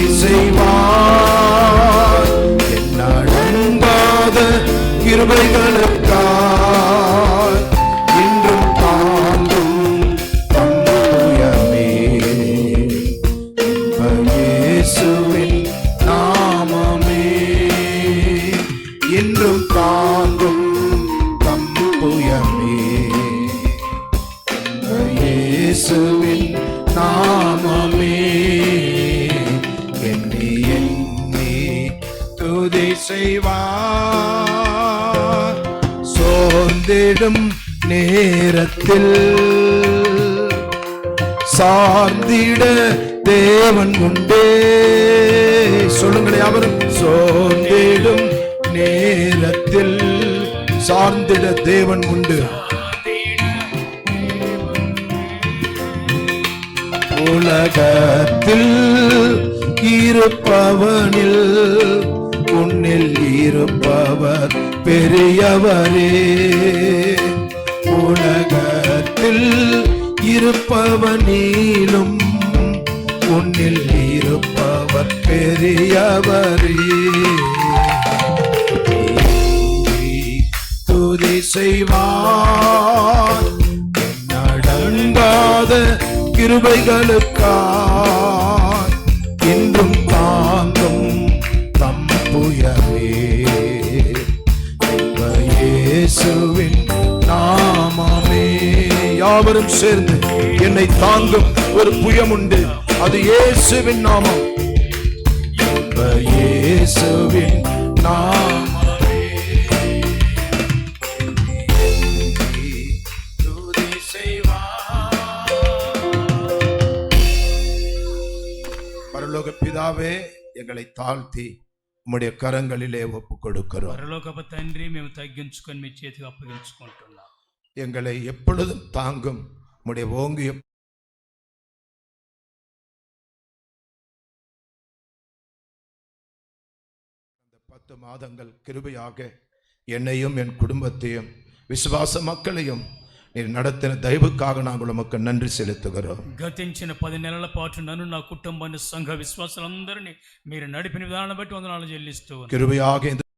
துதி செய்வார். எண்ணடங்காத கிருபைகளுக்காய் இன்றும் தாங்கும் தம்முயமே இயேசுவின் நாமமே. இன்றும் தாங்கும் தம்புயமே இயேசுவின் துதி செய்வார். சோர்ந்திடும் நேரத்தில் சார்ந்திட தேவன் உண்டே. சொல்லுங்களே அவரும். சோர்ந்திடும் நேரத்தில் சார்ந்திட தேவன் உண்டு. உலகத்தில் இருப்பவனில் இருப்பவர் பெரியவரே. உலகத்தில் இருப்பவனிலும் உன்னில் இருப்பவர் பெரியவரே. துதி செய்வார் நடங்காத கிருபைகளுக்கா இயேசுவின் நாமமே. யாவரும் சேர்ந்து என்னை தாங்கும் ஒரு புயம் உண்டு அது இயேசுவின் நாமம். இயேசுவின் நாமமே. பரலோக பிதாவே எங்களை தாழ்த்தி உம்முடைய கரங்களிலே ஒப்பு கொடுக்கிறோம் పరలోకపు తండ్రి మేము తగ్గించుకొని మీ చేతికి అప్పగించుకుంటున్నాం எங்களை எப்பொழுதும் தாங்கும் உம்முடைய ஓங்கிய அந்த பத்து மாதங்கள் கிருபையாக என்னையும் என் குடும்பத்தையும் விசுவாச மக்களையும் మీరు నడతిన దైవకాగా నాగుల మొక్క నండ్రి సెలుతుగరు గతించిన పది నెలల పాటు నన్ను నా కుటుంబాన్ని సంఘ విశ్వాసాలందరినీ మీరు నడిపిన విధానం బట్టి వందనాలు చెల్లిస్తూ కృపయాగ